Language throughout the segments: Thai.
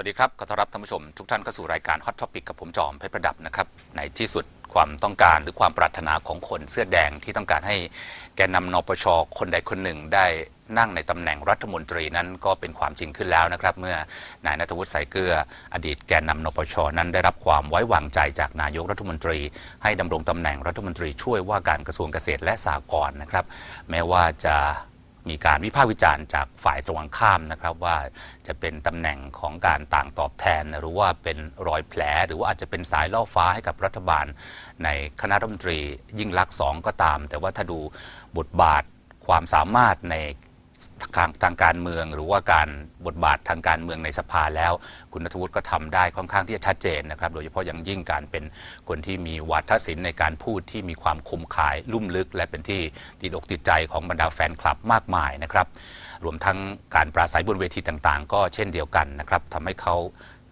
สวัสดีครับขอต้อนรับท่านผู้ชมทุกท่านเข้าสู่รายการ Hot Topic กับผมจอมเพชรประดับนะครับในที่สุดความต้องการหรือความปรารถนาของคนเสื้อแดงที่ต้องการให้แกนนำนปชคนใดคนหนึ่งได้นั่งในตำแหน่งรัฐมนตรีนั้นก็เป็นความจริงขึ้นแล้วนะครับ เมื่อนายนัทวุฒิสายเกลือ อดีตแกนนำนปชนั้นได้รับความไว้วางใจจากนายกรัฐมนตรี ให้ดำรงตำแหน่งรัฐมนตรีช่วยว่าการกระทรวงเกษตรและสหกรณ์นะครับ แม้ว่าจะ มีการวิพากษ์วิจารณ์จากฝ่ายตรงข้ามนะครับว่าจะเป็นตำแหน่งของการต่างตอบแทน หรือว่าเป็นรอยแผล หรือว่าอาจจะเป็นสายล่อฟ้าให้กับรัฐบาล ในคณะรัฐมนตรียิ่งลักษณ์สองก็ตาม แต่ว่าถ้าดูบทบาทความสามารถใน ทางทางการเมือง หรือว่าการบทบาททางการเมืองในสภาแล้ว คุณนัทวุฒิก็ทำได้ค่อนข้างที่จะชัดเจนนะครับ โดยเฉพาะอย่างยิ่งการเป็นคนที่มีวาทศิลป์ในการพูดที่มีความคมขายลุ่มลึก และเป็นที่ติดอกติดใจของบรรดาแฟนคลับมากมายนะครับ รวมทั้งการปราศัยบนเวทีต่างๆ ก็เช่นเดียวกันนะครับทำให้เขา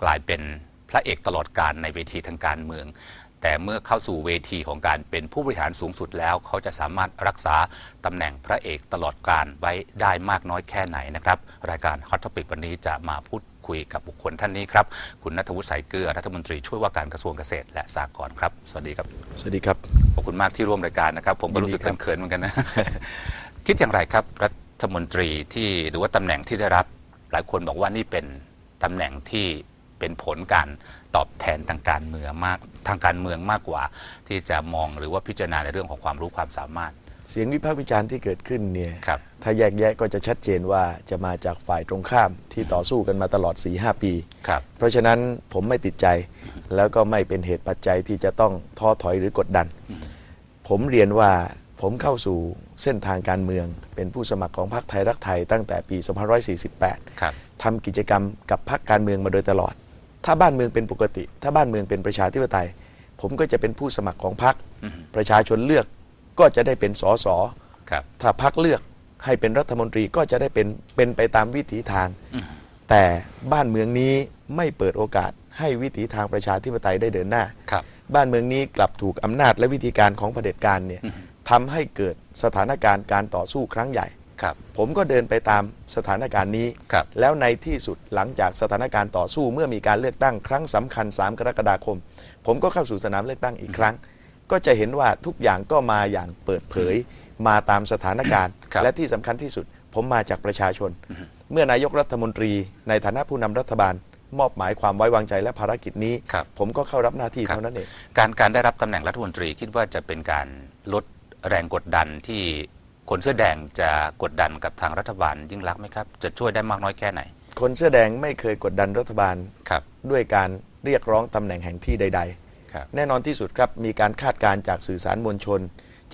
กลายเป็นพระเอกตลอดการในเวทีทางการเมือง แต่เมื่อเข้าสู่เวทีของการเป็นผู้บริหารสูงสุดแล้ว เขาจะสามารถรักษาตำแหน่งพระเอกตลอดการไว้ได้มากน้อยแค่ไหนนะครับ รายการ Hot Topic วันนี้จะมาพูดคุยกับบุคคลท่านนี้ครับ คุณนัทวุฒิสายเกลือรัฐมนตรีช่วยว่าการกระทรวงเกษตรและสหกรณ์ครับ สวัสดีครับ สวัสดีครับ ขอบคุณมากที่ร่วมรายการนะครับ ผมก็รู้สึกยินดีครับเขินๆเหมือนกันนะ คิดอย่างไรครับ รัฐมนตรีที่หรือว่าตำแหน่งที่ได้รับ หลายคนบอกว่านี่เป็นตำแหน่งที่ เป็นผลการตอบแทนทางการเมืองมากทางการเมืองมากกว่า ที่จะมองหรือว่าพิจารณาในเรื่องของความรู้ความสามารถ เสียงวิพากษ์วิจารณ์ที่เกิดขึ้นเนี่ยครับ ถ้าแยกแยะก็จะชัดเจนว่าจะมาจากฝ่ายตรงข้ามที่ต่อสู้กันมาตลอด4-5ปี ครับ เพราะฉะนั้นผมไม่ติดใจ แล้วก็ไม่เป็นเหตุปัจจัยที่จะต้องท้อถอยหรือกดดันอืมผมเรียนว่าผมเข้าสู่เส้นทางการเมือง เป็นผู้สมัครของพรรคไทยรักไทยตั้งแต่ปี 2548 ครับ ทำกิจกรรมกับพรรคการเมืองมาโดยตลอด ถ้าบ้านเมืองเป็นปกติ ถ้าบ้านเมืองเป็นประชาธิปไตย ผมก็จะเป็นผู้สมัครของพรรคอืมประชาชนเลือกก็จะได้เป็นสสครับถ้าพรรคเลือกให้เป็นรัฐมนตรีก็จะได้เป็นเป็นไปตามวิถีทางอืมแต่บ้านเมืองนี้ไม่เปิดโอกาสให้วิถีทางประชาธิปไตยได้เดินหน้าครับบ้านเมืองนี้กลับถูกอำนาจและวิธีการของเผด็จการเนี่ยอืมทำให้เกิดสถานการณ์การต่อสู้ครั้งใหญ่ ครับ ผมก็เดินไปตามสถานการณ์นี้ ครับ แล้วในที่สุดหลังจากสถานการณ์ต่อสู้เมื่อมีการเลือกตั้งครั้งสำคัญ 3 กรกฎาคม ผมก็เข้าสู่สนามเลือกตั้งอีกครั้ง ก็จะเห็นว่าทุกอย่างก็มาอย่างเปิดเผย มาตามสถานการณ์ ครับ และที่สำคัญที่สุด ผมมาจากประชาชนอืมเมื่อนายกรัฐมนตรี ในฐานะผู้นำรัฐบาล มอบหมายความไว้วางใจและภารกิจนี้ ครับ ผมก็เข้ารับหน้าที่ครับ เท่านั้นเอง การการได้รับตำแหน่งรัฐมนตรีคิดว่าจะเป็นการลดแรงกดดันที่ คนเสื้อแดงจะกดดันกับทางรัฐบาลยิ่งรักษณ์ไหมครับ จะช่วยได้มากน้อยแค่ไหน คนเสื้อแดงไม่เคยกดดันรัฐบาลครับ ด้วยการเรียกร้องตำแหน่งแห่งที่ใดๆครับแน่นอนที่สุดครับมีการคาดการณ์จากสื่อสารมวลชน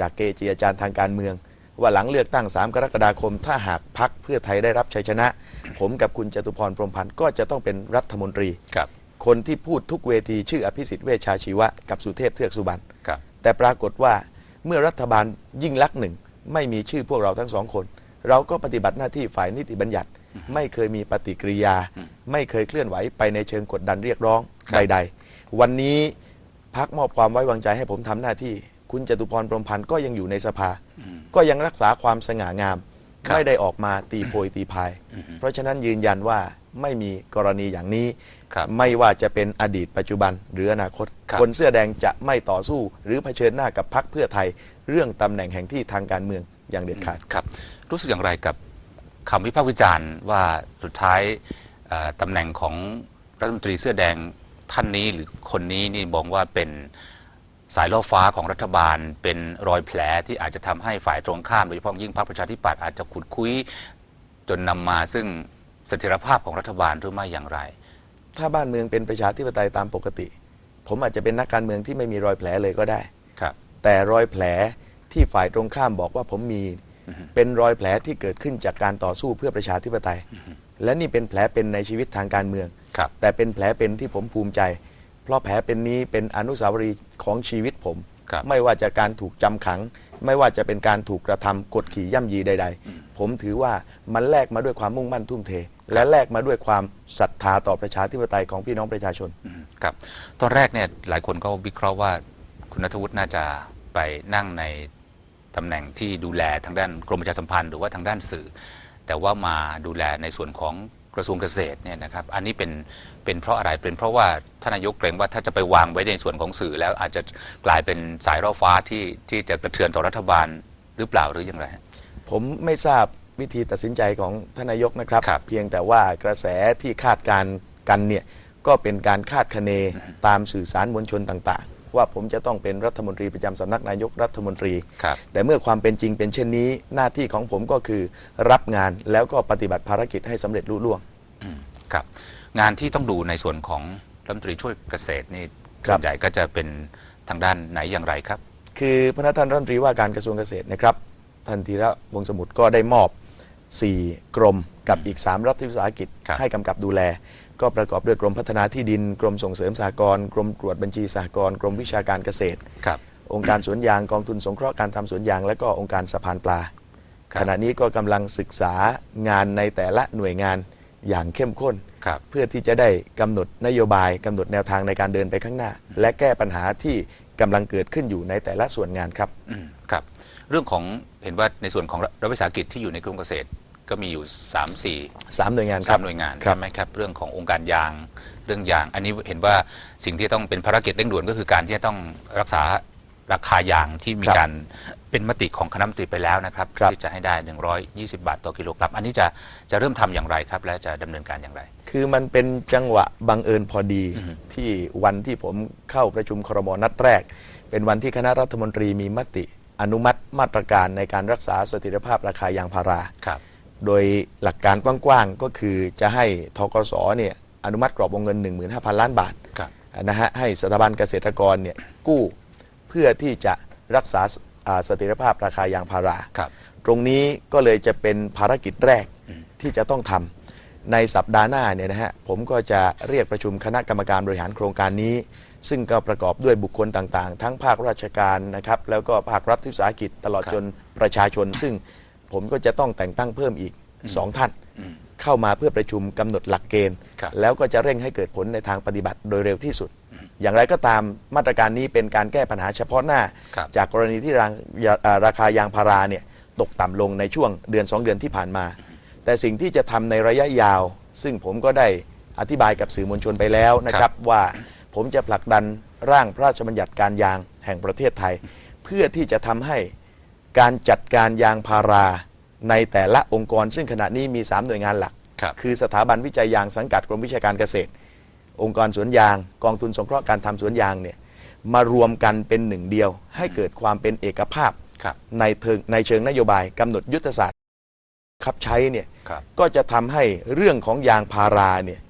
จากเกจิอาจารย์ทางการเมือง ว่าหลังเลือกตั้ง 3 กรกฎาคม ถ้าหากพักเพื่อไทยได้รับชัยชนะ ผมกับคุณจตุพรพรหมพันธ์ก็จะต้องเป็นรัฐมนตรี ครับ คนที่พูดทุกเวทีชื่ออภิสิทธิ์เวชชาชีวะกับสุเทพเทือกสุบรรณ ครับ แต่ปรากฏว่าเมื่อรัฐบาลยิ่งลักษณ์หนึ่ง ไม่มีชื่อพวกเราทั้งสองคน เราก็ปฏิบัติหน้าที่ฝ่ายนิติบัญญัติ ไม่เคยมีปฏิกิริยาอืมไม่เคยเคลื่อนไหวไปในเชิงกดดันเรียกร้องครับใด ๆ วันนี้พักมอบความไว้วางใจให้ผมทำหน้าที่ คุณจตุพรพรหมพันธ์ก็ยังอยู่ในสภาอืมก็ยังรักษาความสง่างามครับไม่ได้ออกมาตีโพยตีพายอืมเพราะฉะนั้นยืนยันว่าไม่มีกรณีอย่างนี้ ครับไม่ว่าจะเป็นอดีตปัจจุบันหรืออนาคตครับคนเสื้อแดงจะไม่ต่อสู้ หรือเผชิญหน้ากับพักเพื่อไทย เรื่องตำแหน่งแห่งที่ทางการเมืองอย่างเด็ดขาด ครับ รู้สึกอย่างไรกับคำวิพากษ์วิจารณ์ว่าสุดท้ายเอ่อตำแหน่งของรัฐมนตรีเสื้อแดงท่านนี้หรือคนนี้นี่บอกว่าเป็นสายล่อฟ้าของรัฐบาล เป็นรอยแผลที่อาจจะทำให้ฝ่ายตรงข้ามโดยเฉพาะยิ่งพรรคประชาธิปัตย์อาจจะขุดคุยจนนำมาซึ่งเสถียรภาพของรัฐบาลหรือไม่อย่างไร ถ้าบ้านเมืองเป็นประชาธิปไตยตามปกติ ผมอาจจะเป็นนักการเมืองที่ไม่มีรอยแผลเลยก็ได้ครับแต่รอยแผลที่ฝ่ายตรงข้ามบอกว่าผมมีอือฮึเป็นรอยแผลที่เกิดขึ้นจากการต่อสู้เพื่อประชาธิปไตย และนี่เป็นแผลเป็นในชีวิตทางการเมืองครับแต่เป็นแผลเป็นที่ผมภูมิใจ เพราะแผลเป็นนี้เป็นอนุสาวรีย์ของชีวิตผมครับไม่ว่าจะการถูกจำขัง ไม่ว่าจะเป็นการถูกกระทำกดขี่ย่ำยีใดอืมๆผมถือว่ามันแลกมาด้วยความมุ่งมั่นทุ่มเท และแลกมาด้วยความศรัทธาต่อประชาธิปไตยของพี่น้องประชาชนอืมครับตอนแรกเนี่ยหลายคนก็วิเคราะห์ว่าคุณนัทวุฒิน่าจะไปนั่งในตำแหน่งที่ดูแลทางด้านกรมประชาสัมพันธ์หรือว่าทางด้านสื่อ แต่ว่ามาดูแลในส่วนของ กระทรวงเกษตรเนี่ยนะครับอันนี้เป็นเป็นเพราะอะไรเป็นเพราะว่าท่านนายกเกรงว่าถ้าจะไปวางไว้ในส่วนของสื่อ แล้วอาจจะกลายเป็นสายล่อฟ้าที่ที่จะกระเทือนต่อรัฐบาลหรือเปล่าหรืออย่างไรฮะผมไม่ทราบวิธีตัดสินใจของท่านนายกนะครับครับเพียงแต่ว่ากระแสที่คาดการณ์กันเนี่ยก็เป็นการคาดคะเนตามสื่อสารมวลชนต่างๆ ว่าผมจะต้องเป็นรัฐมนตรีประจำสำนักนายกรัฐมนตรีครับแต่เมื่อความเป็นจริงเป็นเช่นนี้ หน้าที่ของผมก็คือรับงานแล้วก็ปฏิบัติภารกิจให้สำเร็จลุล่วงอืมครับงานที่ต้องดูในส่วนของรัฐมนตรีช่วยเกษตรนี่ครัส่บวนใหญ่ก็จะเป็นทางด้านไหนอย่างไรครับ คือพระท่านรัฐมนตรีว่าการกระทรวงเกษตรนะครับท่านธีระวงศ์สมุทรก็ได้มอบ 4 กรมกับอีก 3 รัฐวิสาหกิจครับให้กำกับดูแล ก็ประกอบด้วยกรมพัฒนาที่ดิน กรมส่งเสริมสหกรณ์กรมตรวจบัญชีสหกรณ์กรมวิชาการเกษตร ครับ องค์การสวนยางกองทุนสงเคราะห์การทำสวนยางและก็องค์การสะพานปลา ครับ ขณะนี้ก็กำลังศึกษางานในแต่ละหน่วยงานอย่างเข้มข้น ครับ เพื่อที่จะได้กำหนดนโยบายกำหนดแนวทางในการเดินไปข้างหน้า และแก้ปัญหาที่กำลังเกิดขึ้นอยู่ในแต่ละส่วนงานครับ อืมครับ เรื่องของเห็นว่าในส่วนของรัฐวิสาหกิจที่อยู่ในกรมเกษตร ก็มีอยู่3 4สามหน่วยงานคสารัมบหน่วยงานครับ ใช่ไหมครับ เรื่องขององค์การยางเรื่องยาง อันนี้เห็นว่าสิ่งที่ต้องเป็นภารกิจเร่งด่วนก็คือการที่จะต้องรักษาราคายางที่มีการเป็นมติของคณะรัฐมนตรีไปแล้วนะครับครับ ที่จะให้ได้ 120 บาทต่อกิโลกรัม อันนี้จะจะเริ่มทำอย่างไรครับ และจะดำเนินการอย่างไร คือมันเป็นจังหวะบังเอิญพอดีอือฮึที่วันที่ผมเข้าประชุมครมนัดแรก เป็นวันที่คณะรัฐมนตรีมีมติอนุมัติมาตรการในการรักษาเสถียรภาพราคายางพารา ครับ โดยหลักการกว้างๆ ก็คือจะให้ทกสเนี่ยอนุมัติกรอบวงเงิน 15,000 ล้านบาทครับ นะฮะให้สถาบันเกษตรกรเนี่ยกู้เพื่อที่จะรักษาอ่าเสถียรภาพราคายางพารา ครับ ตรงนี้ก็เลยจะเป็นภารกิจแรกอืมที่จะต้องทำในสัปดาห์หน้าเนี่ยนะฮะผมก็จะเรียกประชุมคณะกรรมการบริหารโครงการนี้ ซึ่งก็ประกอบด้วยบุคคลต่างๆ ทั้งภาคราชการนะครับแล้วก็ภาครัฐวิสาหกิจตลอดครับ จนประชาชน ซึ่ง ผมก็จะต้องแต่งตั้งเพิ่มอีก2ท่านอืมเข้ามาเพื่อประชุมกำหนดหลักเกณฑ์ครับแล้วก็จะเร่งให้เกิดผลในทางปฏิบัติโดยเร็วที่สุด อย่างไรก็ตามมาตรการนี้เป็นการแก้ปัญหาเฉพาะหน้าครับจากกรณีที่รางยาอ่าราคายางพาราเนี่ยตกต่ำลงในช่วงเดือน 2 เดือนที่ผ่านมา แต่สิ่งที่จะทำในระยะยาว ซึ่งผมก็ได้อธิบายกับสื่อมวลชนไปแล้วนะคครัรับบว่าผมจะผลักดันร่างพระราชบัญญัติการยางแห่งประเทศไทย เพื่อที่จะทำให้ การจัดการยางพาราในแต่ละองค์กร ซึ่งขณะนี้มี 3 หน่วยงานหลัก ครับคือสถาบันวิจัยยางสังกัดกรมวิชาการเกษตร องค์กรสวนยาง กองทุนสงเคราะห์การทำสวนยางเนี่ยมารวมกันเป็นหนึ่งเดียว ให้เกิดความเป็นเอกภาพครับในเทิงในเชิงนโยบายกำหนดยุทธศาสตร์คับใช้เนี่ย ครับ ก็จะทำให้เรื่องของยางพาราเนี่ย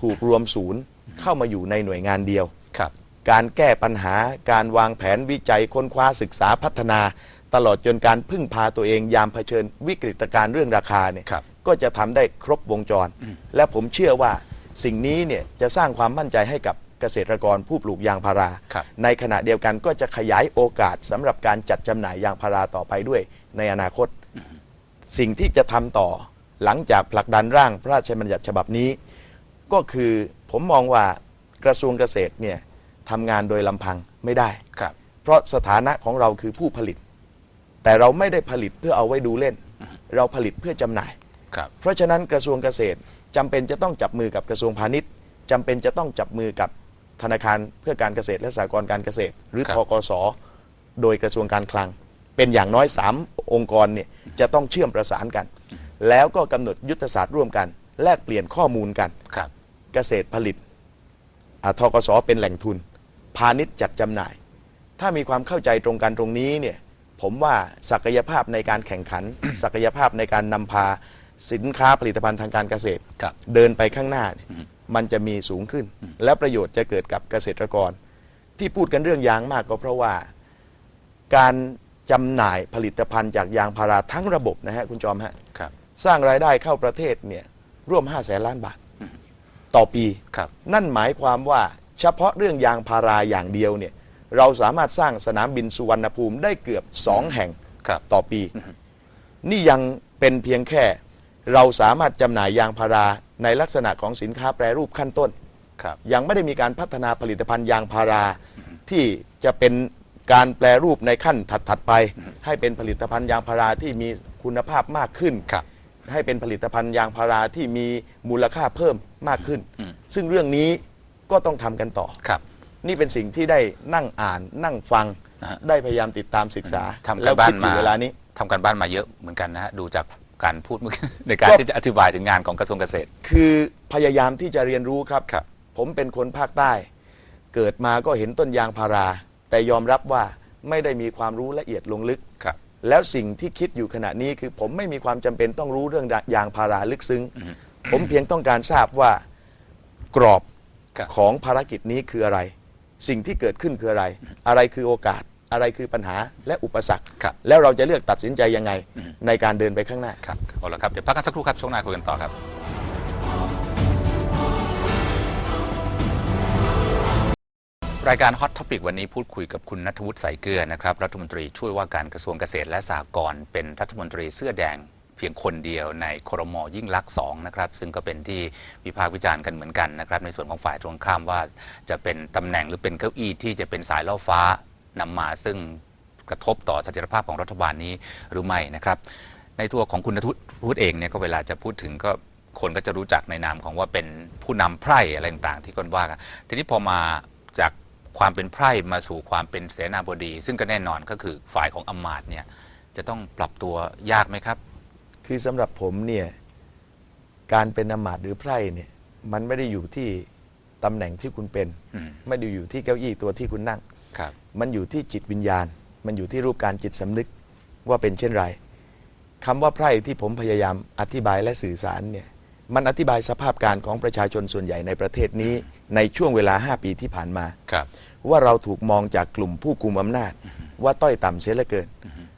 ถูกรวมศูนย์เข้ามาอยู่ในหน่วยงานเดียว ครับ การแก้ปัญหาการวางแผนวิจัยค้นคว้าศึกษาพัฒนา ตลอดจนการพึ่งพาตัวเองยามเผชิญวิกฤตการณ์เรื่องราคาเนี่ยครับก็จะทำได้ครบวงจร อืม และผมเชื่อว่าสิ่งนี้เนี่ยจะสร้างความมั่นใจให้กับเกษตรกรผู้ปลูกยางพารา ครับ ในขณะเดียวกันก็จะขยายโอกาสสำหรับการจัดจำหน่ายยางพาราต่อไปด้วยในอนาคต สิ่งที่จะทำต่อหลังจากผลักดันร่างพระราชบัญญัติฉบับนี้ ก็คือผมมองว่ากระทรวงเกษตรเนี่ยทำงานโดยลำพังไม่ได้ ครับ เพราะสถานะของเราคือผู้ผลิต แต่เราไม่ได้ผลิตเพื่อเอาไว้ดูเล่น เราผลิตเพื่อจำหน่าย ครับเพราะฉะนั้นกระทรวงเกษตรจำเป็นจะต้องจับมือกับกระทรวงพาณิชย์จำเป็นจะต้องจับมือกับธนาคารเพื่อการเกษตรและสหกรณ์การเกษตร หรือครับทกสโดยกระทรวงการคลัง เป็นอย่างน้อย 3 องค์กรเนี่ยจะต้องเชื่อมประสานกัน แล้วก็กำหนดยุทธศาสตร์ร่วมกัน แลกเปลี่ยนข้อมูลกัน ครับ เกษตรผลิตอ่าทกสเป็นแหล่งทุน พาณิชย์จัดจำหน่าย ถ้ามีความเข้าใจตรงกันตรงนี้เนี่ย ผมว่าศักยภาพในการแข่งขัน ศักยภาพในการนำพาสินค้าผลิตภัณฑ์ทางการเกษตร ครับ เดินไปข้างหน้าเนี่ยอืมมันจะมีสูงขึ้น และประโยชน์จะเกิดกับเกษตรกร ที่พูดกันเรื่องยางมากก็เพราะว่าการจำหน่ายผลิตภัณฑ์จากยางพาราทั้งระบบนะฮะคุณจอมฮะครับ สร้างรายได้เข้าประเทศเนี่ยร่วม 5 0 0แสนล้านบาท ต่อปี ครับ นั่นหมายความว่าเฉพาะเรื่องยางพาราอย่างเดียวเนี่ย เราสามารถสร้างสนามบินสุวรรณภูมิได้เกือบ 2 แห่งครับต่อปี นี่ยังเป็นเพียงแค่ เราสามารถจำหน่ายยางพาราในลักษณะของสินค้าแปรรูปขั้นต้น ครับ ยังไม่ได้มีการพัฒนาผลิตภัณฑ์ยางพาราที่จะเป็นการแปรรูปในขั้นถัด ๆ ไป ให้เป็นผลิตภัณฑ์ยางพาราที่มีคุณภาพมากขึ้น ครับ ให้เป็นผลิตภัณฑ์ยางพาราที่มีมูลค่าเพิ่มมากขึ้นอืมซึ่งเรื่องนี้ก็ต้องทำกันต่อ ครับ นี่เป็นสิ่งที่ได้นั่งอ่านนั่งฟัง นะฮะได้พยายามติดตามศึกษาทำกัแล้นวบ้าคินดอยู่มา เวลานี้ ทำกันบ้านมาเยอะเหมือนกันนะฮะดูจากการพูดเมื่อกี้ ในการก็ ที่จะอธิบายถึงงานของกระทรวงเกษตร คือพยายามที่จะเรียนรู้ครับ ครับ ผมเป็นคนภาคใต้ เกิดมาก็เห็นต้นยางพารา แต่ยอมรับว่าไม่ได้มีความรู้ละเอียดลงลึก ครับ แล้วสิ่งที่คิดอยู่ขณะนี้คือผมไม่มีความจำเป็นต้องรู้เรื่องยางพาราลึกซึ้งอือฮึผมเพียงต้องการทราบว่ากรอบครับ ของภารกิจนี้คืออะไร สิ่งที่เกิดขึ้นคืออะไร อะไรคือโอกาส อะไรคือปัญหาและอุปสรรค ครับ แล้วเราจะเลือกตัดสินใจยังไงอืมในการเดินไปข้างหน้า ครับเอาละครับ เดี๋ยวพักกันสักครู่ครับ ช่วงหน้าคุยกันต่อครับรายการ Hot Topic วันนี้พูดคุยกับคุณนัทวุฒิใสายเกลือนะครับ รัฐมนตรีช่วยว่าการกระทรวงเกษตรและสหกรณ์เป็นรัฐมนตรีเสื้อแดง เพียงคนเดียวในครมยิ่งลักษณ์สองนะครับซึ่งก็เป็นที่วิพากษ์วิจารณ์กันเหมือนกันนะครับในส่วนของฝ่ายตรงข้ามว่าจะเป็นตำแหน่งหรือเป็นเก้าอี้ที่จะเป็นสายล่อฟ้านำมาซึ่งกระทบต่อเสถียรภาพของรัฐบาลนี้หรือไม่นะครับ ในตัวของคุณนทุพูดเองเนี่ยก็เวลาจะพูดถึงก็คนก็จะรู้จักในนามของว่าเป็นผู้นำไพร่อะไรต่างๆ ที่คนว่ากันทีนี้พอมาจากความเป็นไพร่มาสู่ความเป็นเสนาบดี ซึ่งก็แน่นอนก็คือฝ่ายของอมาตย์เนี่ยจะต้องปรับตัวยากไหมครับ คือสำหรับผมเนี่ยการเป็นอำมาตย์หรือไพร่เนี่ยมันไม่ได้อยู่ที่ตำแหน่งที่คุณเป็นอืมไม่ได้อยู่ที่เก้าอี้ตัวที่คุณนั่งครับมันอยู่ที่จิตวิญญาณ มันอยู่ที่รูปการจิตสำนึกว่าเป็นเช่นไรคำว่าไพร่ที่ผมพยายามอธิบายและสื่อสารเนี่ยมันอธิบายสภาพการของประชาชนส่วนใหญ่ในประเทศนี้ ในช่วงเวลา 5 ปีที่ผ่านมาครับว่าเราถูกมองจากกลุ่มผู้กุมอำนาจ ว่าต้อยต่ำเสียเหลือเกิน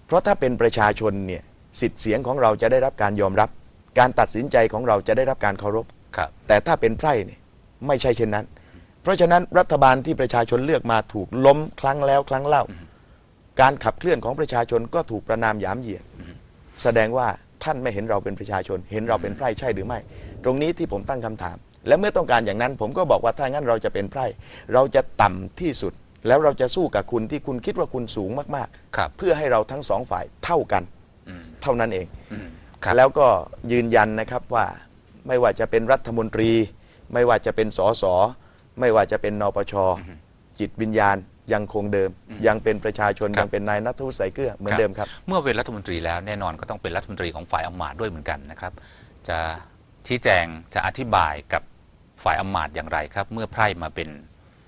เพราะถ้าเป็นประชาชนเนี่ย สิทธิ์เสียงของเราจะได้รับการยอมรับ การตัดสินใจของเราจะได้รับการเคารพครับแต่ถ้าเป็นไพร่เนี่ยไม่ใช่เช่นนั้น เพราะฉะนั้นรัฐบาลที่ประชาชนเลือกมาถูกล้มครั้งแล้วครั้งเล่า การขับเคลื่อนของประชาชนก็ถูกประนามหยามเหยียด แสดงว่าท่านไม่เห็นเราเป็นประชาชน เห็นเราเป็นไพร่ใช่หรือไม่ ตรงนี้ที่ผมตั้งคำถาม และเมื่อต้องการอย่างนั้น ผมก็บอกว่าถ้างั้นเราจะเป็นไพร่ เราจะต่ำที่สุด แล้วเราจะสู้กับคุณที่คุณคิดว่าคุณสูงมากครับๆเพื่อให้เราทั้งสองฝ่ายเท่ากันอืม เท่านั้นเองอืมครับ แล้วก็ยืนยันนะครับว่าไม่ว่าจะเป็นรัฐมนตรี ไม่ว่าจะเป็นสสไม่ว่าจะเป็นนปช จิตวิญญาณยังคงเดิม ยังเป็นประชาชน ครับยังเป็นนายนัทวุฒิสายเกลือเหมือนเดิมครับ เมื่อเป็นรัฐมนตรีแล้วแน่นอนก็ต้องเป็นรัฐมนตรีของฝ่ายอำมาตย์ด้วยเหมือนกันนะครับ จะชี้แจงจะอธิบายกับฝ่ายอำมาตย์อย่างไรครับ เมื่อไพร่มาเป็น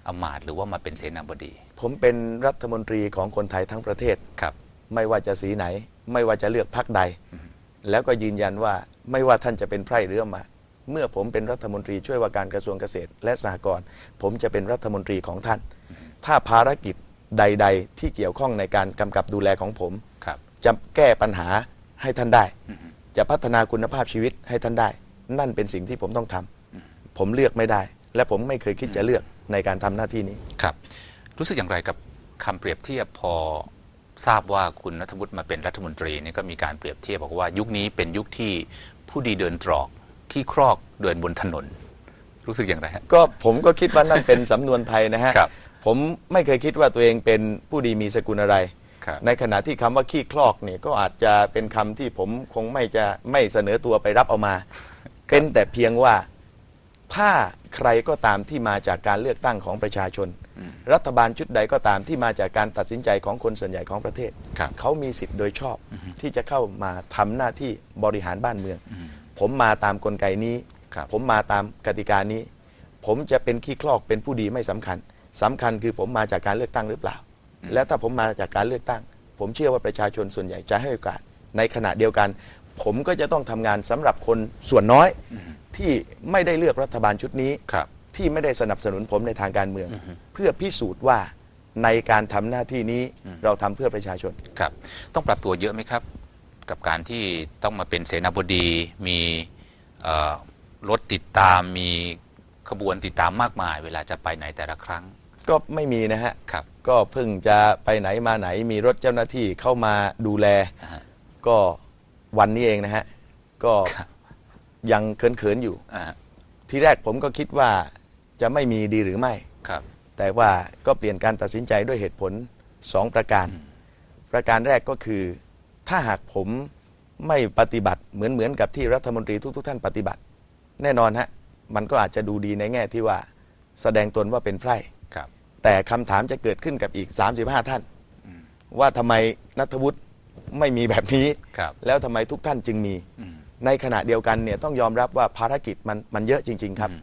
อำมาตย์หรือว่ามาเป็นเสนาบดีผมเป็นรัฐมนตรีของคนไทยทั้งประเทศ ครับ ไม่ว่าจะสีไหน ไม่ว่าจะเลือกพรรคใด แล้วก็ยืนยันว่าไม่ว่าท่านจะเป็นไพร่หรืออำมาตย์เมื่อผมเป็นรัฐมนตรีช่วยว่าการกระทรวงเกษตร และสหกรณ์ผมจะเป็นรัฐมนตรีของท่าน ถ้าภารกิจใด ๆ ที่เกี่ยวข้องในการกำกับดูแลของผมครับจะแก้ปัญหาให้ท่านได้อืมจะพัฒนาคุณภาพชีวิตให้ท่านได้ นั่นเป็นสิ่งที่ผมต้องทำผมเลือกไม่ได้ และผมไม่เคยคิดจะเลือกในการทำหน้าที่นี้ครับ รู้สึกอย่างไรกับคำเปรียบเทียบพอ ทราบว่าคุณนัทวุฒิมาเป็นรัฐมนตรีนี่ก็มีการเปรียบเทียบบอกว่ายุคนี้เป็นยุคที่ผู้ดีเดินตรอกขี้ครอกเดินบนถนน รู้สึกอย่างไรฮะ ก็ผมก็คิดว่านั่นเป็นสำนวนไทยนะฮะครับ ผมไม่เคยคิดว่าตัวเองเป็นผู้ดีมีสกุลอะไร ครับ ในขณะที่คำว่าขี้คลอกเนี่ยก็อาจจะเป็นคำที่ผมคงไม่จะไม่เสนอตัวไปรับเอามา เป็นแต่เพียงว่าถ้าใครก็ตามที่มาจากการเลือกตั้งของประชาชนอืม รัฐบาลชุดใดก็ตามที่มาจากการตัดสินใจของคนส่วนใหญ่ของประเทศ ครับ เขามีสิทธิ์โดยชอบอือฮึที่จะเข้ามาทำหน้าที่บริหารบ้านเมืองอืมผมมาตามกลไกนี้ ครับ ผมมาตามกติกานี้ ผมจะเป็นขี้คลอกเป็นผู้ดีไม่สำคัญสำคัญคือผมมาจากการเลือกตั้งหรือเปล่าอืมและถ้าผมมาจากการเลือกตั้ง ผมเชื่อว่าประชาชนส่วนใหญ่จะให้โอกาส ในขณะเดียวกัน ผมก็จะต้องทำงานสำหรับคนส่วนน้อยอืมที่ไม่ได้เลือกรัฐบาลชุดนี้ ครับ ที่ไม่ได้สนับสนุนผมในทางการเมืองอือฮึเพื่อพิสูจน์ว่าในการทำหน้าที่นี้อืมเราทำเพื่อประชาชนครับ ต้องปรับตัวเยอะไหมครับ กับการที่ต้องมาเป็นเสนาบดีมีเอ่อรถติดตามมีขบวนติดตามมากมาย เวลาจะไปไหนแต่ละครั้ง ก็ไม่มีนะฮะครับ ก็เพิ่งจะไปไหนมาไหนมีรถเจ้าหน้าที่เข้ามาดูแลอ่าฮะก็วันนี้เองนะฮะ ก็ครับยังเขินๆอยู่อ่าฮะทีแรกผมก็คิดว่า จะไม่มีดีหรือไม่ครับ แต่ว่าก็เปลี่ยนการตัดสินใจด้วยเหตุผล 2 ประการอืมประการแรกก็คือ ถ้าหากผมไม่ปฏิบัติเหมือนเหมือนกับที่รัฐมนตรีทุก ๆ ท่านปฏิบัติ แน่นอนฮะมันก็อาจจะดูดีในแง่ที่ว่าแสดงตนว่าเป็นไพร่ครับแต่คำถามจะเกิดขึ้นกับอีก 35 ท่านอืมว่าทำไมนัทวุฒิไม่มีแบบนี้ครับแล้วทำไมทุกท่านจึงมีอืมในขณะเดียวกันเนี่ยต้องยอมรับว่าภารกิจมันมันเยอะจริง ๆ ครับอืม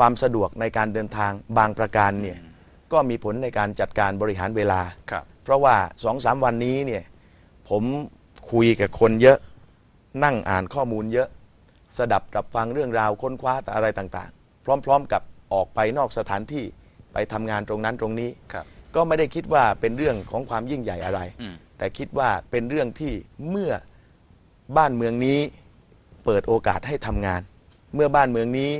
ความสะดวกในการเดินทางบางประการเนี่ยก็มีผลในการจัดการบริหารเวลา ครับ เพราะว่าสองสามวันนี้เนี่ยผมคุยกับคนเยอะนั่งอ่านข้อมูลเยอะ สดับรับฟังเรื่องราวค้นคว้าอะไรต่างๆ พร้อมๆกับออกไปนอกสถานที่ไปทำงานตรงนั้นตรงนี้ ครับ ก็ไม่ได้คิดว่าเป็นเรื่องของความยิ่งใหญ่อะไร อืม แต่คิดว่าเป็นเรื่องที่เมื่อบ้านเมืองนี้เปิดโอกาสให้ทำงาน เมื่อบ้านเมืองนี้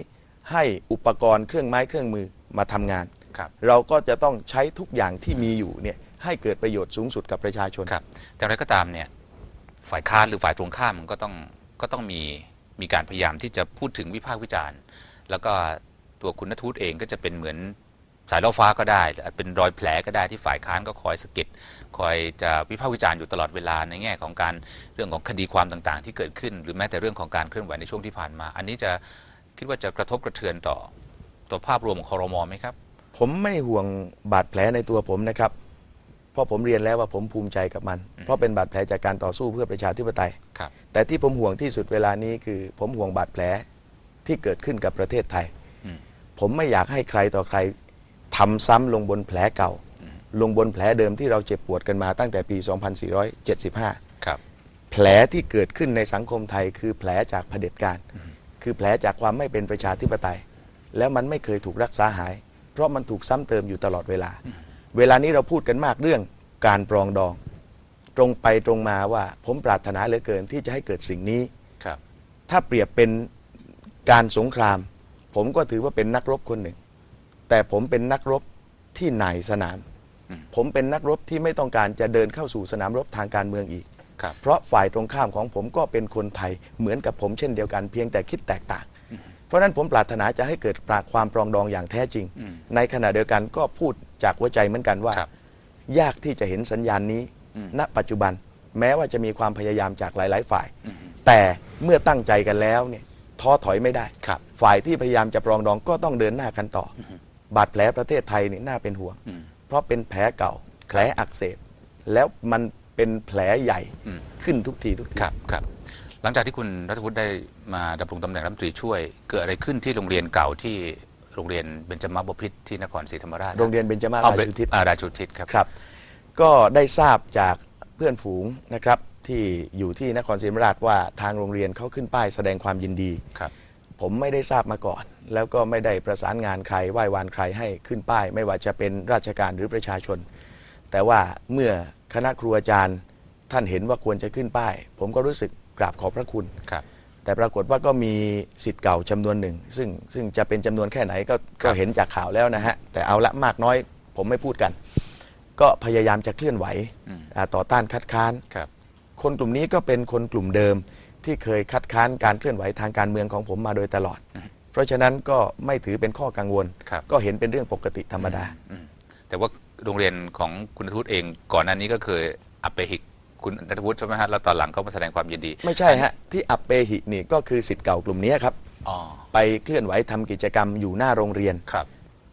ให้อุปกรณ์เครื่องไม้เครื่องมือมาทำงาน ครับเราก็จะต้องใช้ทุกอย่างที่มีอยู่เนี่ยให้เกิดประโยชน์สูงสุดกับประชาชน ครับแต่อะไรก็ตามเนี่ยฝ่ายค้านหรือฝ่ายตรงข้ามมันก็ต้องก็ต้องมีมีการพยายามที่จะพูดถึงวิพากษ์วิจารณ์ แล้วก็ตัวคุณนทูตเองก็จะเป็นเหมือนสายล่อฟ้าก็ได้เป็นรอยแผลก็ได้ที่ฝ่ายค้านก็คอยสะกิดคอยจะวิพากษ์วิจารณ์อยู่ตลอดเวลาในแง่ของการเรื่องของคดีความต่างๆ ที่เกิดขึ้น หรือแม้แต่เรื่องของการเคลื่อนไหวในช่วงที่ผ่านมา อันนี้จะ คิดว่าจะกระทบกระเทือนต่อต่อภาพรวมของคอรมอไหมครับ ผมไม่ห่วงบาดแผลในตัวผมนะครับ เพราะผมเรียนแล้วว่าผมภูมิใจกับมันอืมเพราะเป็นบาดแผลจากการต่อสู้เพื่อประชาธิปไตยครับแต่ที่ผมห่วงที่สุดเวลานี้คือ ผมห่วงบาดแผลที่เกิดขึ้นกับประเทศไทยอืมผมไม่อยากให้ใครต่อใครทำซ้ำลงบนแผลเก่าอืมลงบนแผลเดิมที่เราเจ็บปวดกันมาตั้งแต่ปี 2475 ครับ แผลที่เกิดขึ้นในสังคมไทยคือแผลจากเผด็จการอืม คือแผลจากความไม่เป็นประชาธิปไตย แล้วมันไม่เคยถูกรักษาหาย เพราะมันถูกซ้ำเติมอยู่ตลอดเวลา เวลานี้เราพูดกันมากเรื่องการปรองดอง ตรงไปตรงมาว่าผมปรารถนาเหลือเกินที่จะให้เกิดสิ่งนี้ครับ ถ้าเปรียบเป็นการสงคราม ผมก็ถือว่าเป็นนักรบคนหนึ่ง แต่ผมเป็นนักรบที่หน่ายสนามอืมผมเป็นนักรบที่ไม่ต้องการจะเดินเข้าสู่สนามรบทางการเมืองอีก ครับเพราะฝ่ายตรงข้ามของผมก็เป็นคนไทยเหมือนกับผมเช่นเดียวกันเพียงแต่คิดแตกต่างอืมเพราะฉะนั้นผมปรารถนาจะให้เกิดปราความปรองดองอย่างแท้จริง อืมในขณะเดียวกันก็พูดจากหัวใจเหมือนกันว่า ครับยากที่จะเห็นสัญญาณนี้ อืม ณ ปัจจุบันแม้ว่าจะมีความพยายามจากหลาย ๆ ฝ่าย อืมแต่เมื่อตั้งใจกันแล้วเนี่ยท้อถอยไม่ได้ ครับ ฝ่ายที่พยายามจะปรองดองก็ต้องเดินหน้ากันต่ออม บาดแผลประเทศไทยนี่น่าเป็นห่วง อืม เพราะเป็นแผลเก่า แผลอักเสบ แล้วมัน เป็นแผลใหญ่อืม ขึ้นทุกทีทุกที ครับครับหลังจากที่คุณรัฐวุฒิได้มาดำรงตำแหน่งรัฐมนตรีช่วย เกิดอะไรขึ้นที่โรงเรียนเก่าที่โรงเรียนเบญจมาบพิตรที่นครศรีธรรมราชโรงเรียนเบญจมาเอาราเบญชูทิศอ่าราชูทิศครับ ครับ ก็ได้ทราบจากเพื่อนฝูงนะครับ ที่อยู่ที่นครศรีธรรมราชว่าทางโรงเรียนเขาขึ้นป้ายแสดงความยินดี ครับ ผมไม่ได้ทราบมาก่อน แล้วก็ไม่ได้ประสานงานใครไหว้วานใครให้ขึ้นป้าย ไม่ว่าจะเป็นราชการหรือประชาชน แต่ว่าเมื่อ คณะครูอาจารย์ท่านเห็นว่าควรจะขึ้นป้าย ผมก็รู้สึกกราบขอบพระคุณ ครับ แต่ปรากฏว่าก็มีสิทธิ์เก่าจำนวนหนึ่ง ซึ่งซึ่งจะเป็นจำนวนแค่ไหนก็ครัก็บเห็นจากข่าวแล้วนะฮะ แต่เอาละมากน้อย ผมไม่พูดกัน ก็พยายามจะเคลื่อนไหวอืม อ่าต่อต้านคัดค้าน ครับ คนกลุ่มนี้ก็เป็นคนกลุ่มเดิมที่เคยคัดค้านการเคลื่อนไหวทางการเมืองของผมมาโดยตลอด อืม เพราะฉะนั้นก็ไม่ถือเป็นข้อกังวล ครับก็เห็นเป็นเรื่องปกติธรรมดา อืมแต่ว่า โรงเรียนของคุณนัทวุฒิเอง ก่อนหน้านี้ก็เคยอัปเปหิกคุณนัทวุฒิใช่ไหมฮะแล้วตอนหลังเขามาแสดงความยินดีไม่ใช่ฮะที่อัปเปหินี่ก็คือสิทธิ์เก่ากลุ่มนี้ครับอ๋อไปเคลื่อนไหวทำกิจกรรมอยู่หน้าโรงเรียนครับ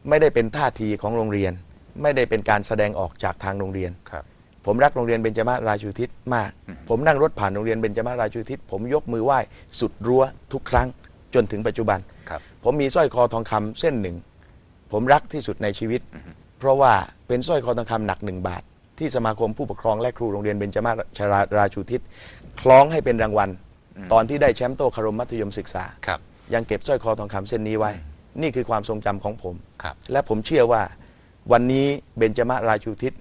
ไม่ได้เป็นท่าทีของโรงเรียน ไม่ได้เป็นการแสดงออกจากทางโรงเรียนครับผมรักโรงเรียนเบญจมาศราชูทิศมากอืมผมนั่งรถผ่านโรงเรียนเบญจมาศราชูทิศผมยกมือไหว้สุดรั้วทุกครั้งจนถึงปัจจุบันครับผมมีสร้อยคอทองคำเส้นหนึ่ง ผมรักที่สุดในชีวิตอือฮึ เพราะว่าเป็นสร้อยคอทองคำหนักหนึ่งบาท ที่สมาคมผู้ปกครองและครูโรงเรียนเบญจมาศราราชูทิศคล้องให้เป็นรางวัลมตอนที่ได้แชมป์โต้คารมมัธยมศึกษาครับยังเก็บสร้อยคอทองคำเส้นนี้ไว้ นี่คือความทรงจำของผมครับและผมเชื่อว่าวันนี้เบญจมาราชูทิศ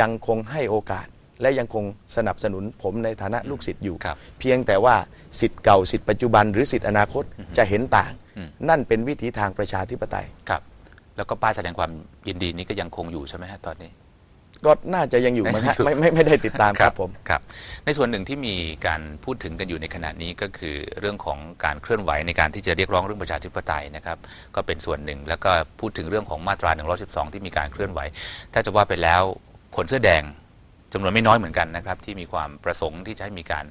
ยังคงให้โอกาส และยังคงสนับสนุนผมในฐานะลูกศิษย์อยู่ครับเพียงแต่ว่าสิทธิ์เก่าสิทธิ์ปัจจุบันหรือสิทธิ์อนาคตจะเห็นต่างอืมนั่นเป็นวิถีทางประชาธิปไตยครับ แล้วก็ป้ายแสดงความยินดีนี้ก็ยังคงอยู่ใช่ไหมฮะตอนนี้ ก็น่าจะยังอยู่มั้งฮะไม่ไม่ไม่ได้ติดตามครับผมครับ ในส่วนหนึ่งที่มีการพูดถึงกันอยู่ในขณะนี้ก็คือเรื่องของการเคลื่อนไหวในการที่จะเรียกร้องเรื่องประชาธิปไตยนะครับ ก็เป็นส่วนหนึ่งแล้วก็พูดถึงเรื่องของมาตรา 112 ที่มีการเคลื่อนไหว ถ้าจะว่าไปแล้วคนเสื้อแดงจำนวนไม่น้อยเหมือนกันนะครับ ที่มีความประสงค์ที่จะให้มีการ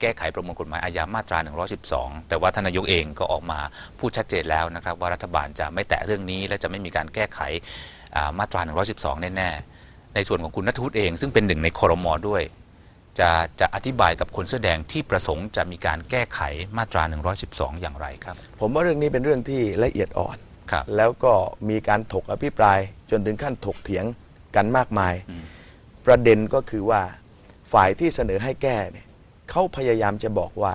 แก้ไขประมวลกฎหมายอาญามาตรา 112 แต่ว่าท่านนายกเองก็ออกมาพูดชัดเจนแล้วนะครับ ว่ารัฐบาลจะไม่แตะเรื่องนี้ และจะไม่มีการแก้ไขอ่ามาตรา 112 แน่ๆ ในส่วนของคุณนัทวุฒิเอง ซึ่งเป็นหนึ่งในคอรมอด้วย จะจะอธิบายกับคนเสื้อแดงที่ประสงค์จะมีการแก้ไขมาตรา 112 อย่างไรครับ ผมว่าเรื่องนี้เป็นเรื่องที่ละเอียดอ่อนครับแล้วก็มีการถกอภิปรายจนถึงขั้นถกเถียงกันมากมายอืมประเด็นก็คือว่าฝ่ายที่เสนอให้แก้เนี่ย เขาพยายามจะบอกว่า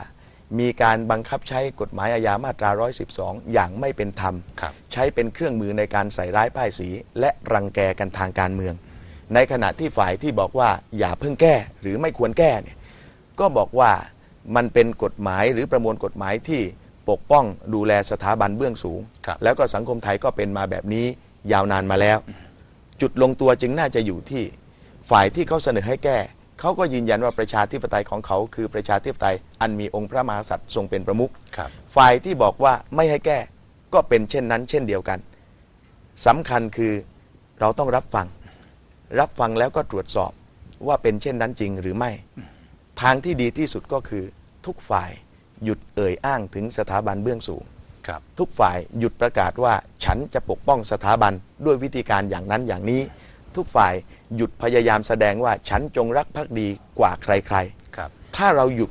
มีการบังคับใช้กฎหมายอาญามาตรา 112 อย่างไม่เป็นธรรมครับใช้เป็นเครื่องมือในการใส่ร้ายป้ายสี และรังแกกันทางการเมือง ในขณะที่ฝ่ายที่บอกว่าอย่าเพิ่งแก้หรือไม่ควรแก้เนี่ยก็บอกว่ามันเป็นกฎหมายหรือประมวลกฎหมายที่ปกป้องดูแลสถาบันเบื้องสูงครับแล้วก็สังคมไทยก็เป็นมาแบบนี้ยาวนานมาแล้ว จุดลงตัวจึงน่าจะอยู่ที่ฝ่ายที่เขาเสนอให้แก้ เขาก็ยืนยันว่าประชาธิปไตยของเขาคือประชาธิปไตยอันมีองค์พระมหากษัตริย์ทรงเป็นประมุขครับ ฝ่ายที่บอกว่าไม่ให้แก้ก็เป็นเช่นนั้น เช่นเดียวกันสำคัญคือเราต้องรับฟัง รับฟังแล้วก็ตรวจสอบว่าเป็นเช่นนั้นจริงหรือไม่ ทางที่ดีที่สุดก็คือทุกฝ่ายหยุดเอ่ยอ้างถึงสถาบันเบื้องสูง ครับ ทุกฝ่ายหยุดประกาศว่าฉันจะปกป้องสถาบันด้วยวิธีการอย่างนั้นอย่างนี้ ทุกฝ่าย หยุดพยายามแสดงว่าฉันจงรักภักดีกว่าใครครับๆถ้าเราหยุด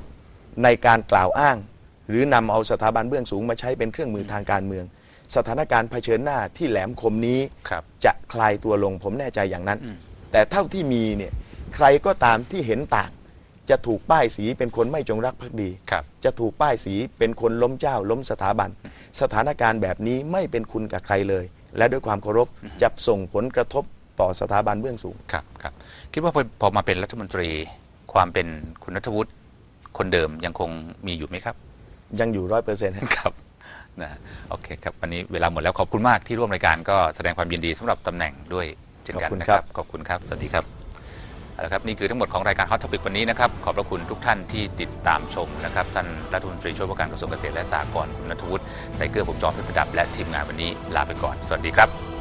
ในการกล่าวอ้าง หรือนำเอาสถาบันเบื้องสูงมาใช้เป็นเครื่องมือทางการเมือง สถานการณ์เผชิญหน้าที่แหลมคมนี้ครับจะคลายตัวลงผมแน่ใจอย่างนั้นอืมแต่เท่าที่มีเนี่ยใครก็ตามที่เห็นต่าง จะถูกป้ายสีเป็นคนไม่จงรักภักดีครับจะถูกป้ายสีเป็นคนล้มเจ้าล้มสถาบัน สถานการณ์แบบนี้ไม่เป็นคุณกับใครเลย และด้วยความเคารพจะส่งผลกระทบ ต่อสถาบันเบื้องสูง ครับครับคิดว่าพอพอมาเป็นรัฐมนตรี ความเป็นคุณนัทวุฒิคนเดิมยังคงมีอยู่ไหมครับ ยังอยู่ร้อยเปอร์เซ็นต์ครับนะโอเคครับวันนี้เวลาหมดแล้วขอบคุณมากที่ร่วมรายการก็แสดงความยินดีสำหรับตำแหน่งด้วยเช่นกันนะครับขอบคุณครับ สวัสดีครับเอาละครับนี่คือทั้งหมดของรายการ Hot Topic วันนี้นะครับ ขอบพระคุณทุกท่านที่ติดตามชมนะครับ ท่านรัฐมนตรีช่วยว่าการกระทรวงเกษตรและสหกรณ์คุณนัทวุฒิไทเกอร์ผมจอมเพชรประดับและทีมงานวันนี้ลาไปก่อน สวัสดีครับ